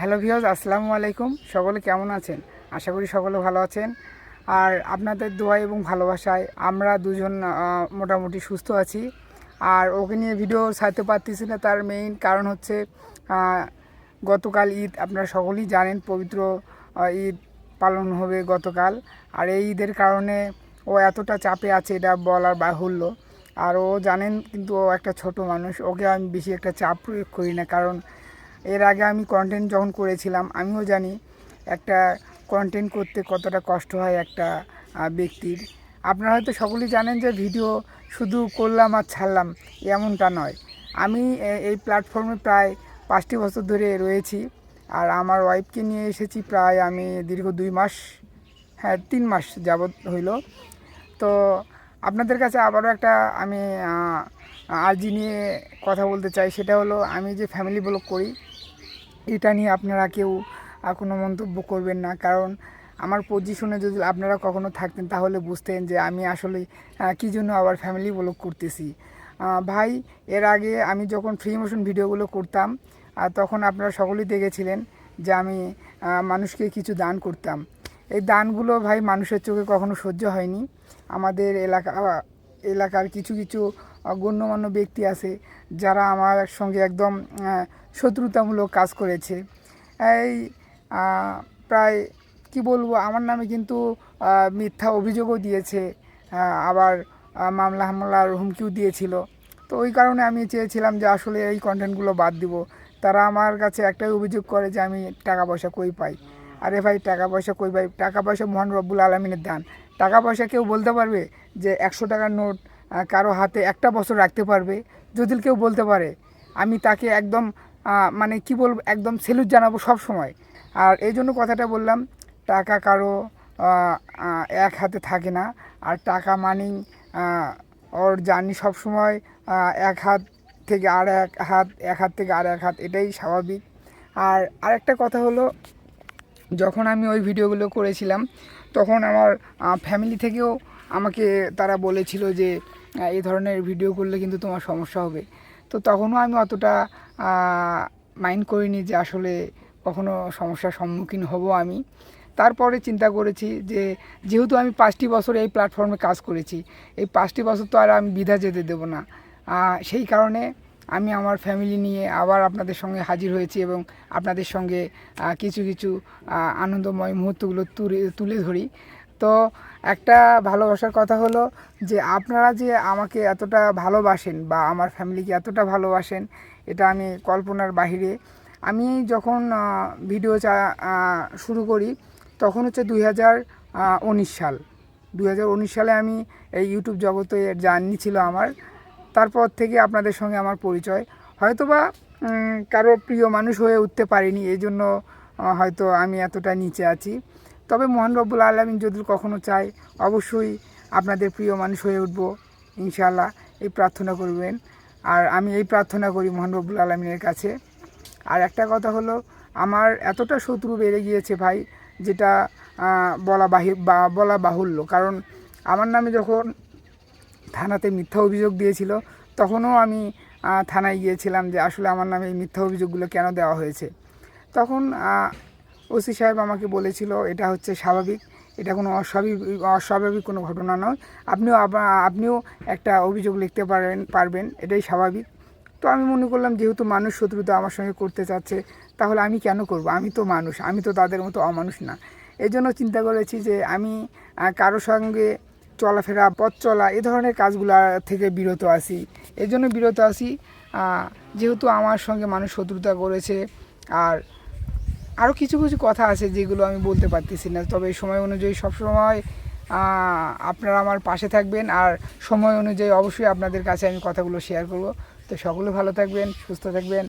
Hello ভিওজ আসসালামু আলাইকুম। সকলে কেমন আছেন? আশা করি সকলে ভালো আছেন। আর আপনাদের দোয়া এবং ভালোবাসায় আমরা দুজন মোটামুটি সুস্থ আছি। আর ওকে নিয়ে ভিডিও ছাড়তে পারতেছি না তার মেইন কারণ হচ্ছে গতকাল ঈদ, আপনারা সকলেই জানেন পবিত্র ঈদ পালন হবে গতকাল। আর এই ঈদের কারণে ও এতটা চাপে আছে, এটা বলার বাহুল্য। আর ও জানেন কিন্তু ও একটা ছোট মানুষ, ওকে আমি বেশি একটা চাপ প্রয়োগ করি না। কারণ এর আগে আমি কন্টেন্ট যখন করেছিলাম, আমিও জানি একটা কন্টেন্ট করতে কতটা কষ্ট হয় একটা ব্যক্তির। আপনারা হয়তো সকলেই জানেন যে ভিডিও শুধু করলাম আর ছাড়লাম, এমনটা নয়। আমি এই প্ল্যাটফর্মে প্রায় পাঁচটি বছর ধরে রয়েছি আর আমার ওয়াইফকে নিয়ে এসেছি প্রায় আমি দীর্ঘ দুই মাস হ্যাঁ তিন মাস যাবৎ হইল। তো আপনাদের কাছে আবারও একটা আমি আর্জি নিয়ে কথা বলতে চাই, সেটা হলো আমি যে ফ্যামিলি ব্লগ করি এটা নিয়ে আপনারা কেউ কোনো মন্তব্য করবেন না। কারণ আমার পজিশনে যদি আপনারা কখনো থাকতেন তাহলে বুঝতেন যে আমি আসলে কী জন্য আবার ফ্যামিলি ব্লগ করতেছি। ভাই, এর আগে আমি যখন ফ্রি মোশন ভিডিওগুলো করতাম তখন আপনারা সকলেই দেখেছিলেন যে আমি মানুষকে কিছু দান করতাম। এই দানগুলো ভাই মানুষের চোখে কখনো সহ্য হয়নি। আমাদের এলাকা এলাকার কিছু কিছু গণ্যমান্য ব্যক্তি আছে যারা আমার সঙ্গে একদম শত্রুতামূলক কাজ করেছে। এই প্রায়, কি বলব, আমার নামে কিন্তু মিথ্যা অভিযোগও দিয়েছে আবার মামলা হামলার হুমকিও দিয়েছিল। তো ওই কারণে আমি চেয়েছিলাম যে আসলে এই কন্টেন্টগুলো বাদ দিব। তারা আমার কাছে একটাই অভিযোগ করে যে আমি টাকা পয়সা কই পাই। আরে ভাই, টাকা পয়সা কই ভাই? টাকা পয়সা মহান রব্বুল আলমিনের দান। টাকা পয়সা কেউ বলতে পারবে যে একশো টাকার নোট কারও হাতে একটা বছর রাখতে পারবে? যদি কেউ বলতে পারে, আমি তাকে একদম মানে কি বলব, একদম সেলুট জানাব সব সময়। আর এই জন্য কথাটা বললাম, টাকা কারও এক হাতে থাকে না। আর টাকা মানি ওর জার্নি সবসময় এক হাত থেকে আর এক হাত এক হাত থেকে আর এক হাত, এটাই স্বাভাবিক। আর আরেকটা কথা হলো যখন আমি ওই ভিডিওগুলো করেছিলাম, তখন আমার ফ্যামিলি থেকেও আমাকে তারা বলেছিল যে এই ধরনের ভিডিও করলে কিন্তু তোমার সমস্যা হবে। তো তখনও আমি অতটা মাইন্ড করিনি যে আসলে কখনো সমস্যার সম্মুখীন হব আমি। তারপরে চিন্তা করেছি যে, যেহেতু আমি পাঁচটি বছর এই প্ল্যাটফর্মে কাজ করেছি, এই পাঁচটি বছর তো আর আমি বিধা যেতে দেবো না। সেই কারণে আমি আমার ফ্যামিলি নিয়ে আবার আপনাদের সঙ্গে হাজির হয়েছি এবং আপনাদের সঙ্গে কিছু কিছু আনন্দময় মুহূর্তগুলো তুলে তুলে ধরি। তো একটা ভালোবাসার কথা হলো যে, আপনারা যে আমাকে এতটা ভালোবাসেন বা আমার ফ্যামিলিকে এতটা ভালোবাসেন, এটা আমি কল্পনার বাহিরে। আমি যখন ভিডিও চা শুরু করি, তখন হচ্ছে দুই হাজার উনিশ সাল। দুই হাজার উনিশ সালে আমি এই ইউটিউব জগতে জার্নি ছিল আমার। তারপর থেকে আপনাদের সঙ্গে আমার পরিচয়। হয়তোবা কারও প্রিয় মানুষ হয়ে উঠতে পারিনি এই জন্য হয়তো আমি এতটা নিচে আছি। তবে মোহন রব্বুল আলমিন যদি কখনো চায়, অবশ্যই আপনাদের প্রিয় মানুষ হয়ে উঠব, ইনশাআল্লাহ। এই প্রার্থনা করবেন। আর আমি এই প্রার্থনা করি মোহন রব্বুল আলমিনের কাছে। আর একটা কথা হলো, আমার এতটা শত্রু বেড়ে গিয়েছে ভাই, যেটা বলা বাহি, বা, বলা বাহুল্য। কারণ, আমার নামে যখন থানাতে মিথ্যা অভিযোগ দিয়েছিল, তখনও আমি থানায় গিয়েছিলাম যে আসলে আমার নামে এই মিথ্যা অভিযোগগুলো কেন দেওয়া হয়েছে। তখন ওসি সাহেব আমাকে বলেছিল, এটা হচ্ছে স্বাভাবিক, এটা কোনো অস্বাভাবিক অস্বাভাবিক কোনো ঘটনা নয়। আপনিও আপনিও একটা অভিযোগ লিখতে পারেন, পারবেন, এটাই স্বাভাবিক। তো আমি মনে করলাম, যেহেতু মানুষ শত্রুতা আমার সঙ্গে করতে চাচ্ছে, তাহলে আমি কেন করব? আমি তো মানুষ, আমি তো তাদের মতো অমানুষ না। এই জন্য চিন্তা করেছি যে আমি কারও সঙ্গে চলাফেরা, পথ চলা, এ ধরনের কাজগুলা থেকে বিরত আছি। এই জন্য বিরত আছি। যেহেতু আমার সঙ্গে মানুষ শত্রুতা করেছে, আর আরও কিছু কিছু কথা আছে যেগুলো আমি বলতে পারতেছি না। তবে সময় অনুযায়ী সবসময় আপনারা আমার পাশে থাকবেন, আর সময় অনুযায়ী অবশ্যই আপনাদের কাছে আমি কথাগুলো শেয়ার করব। তো সকলে ভালো থাকবেন, সুস্থ থাকবেন।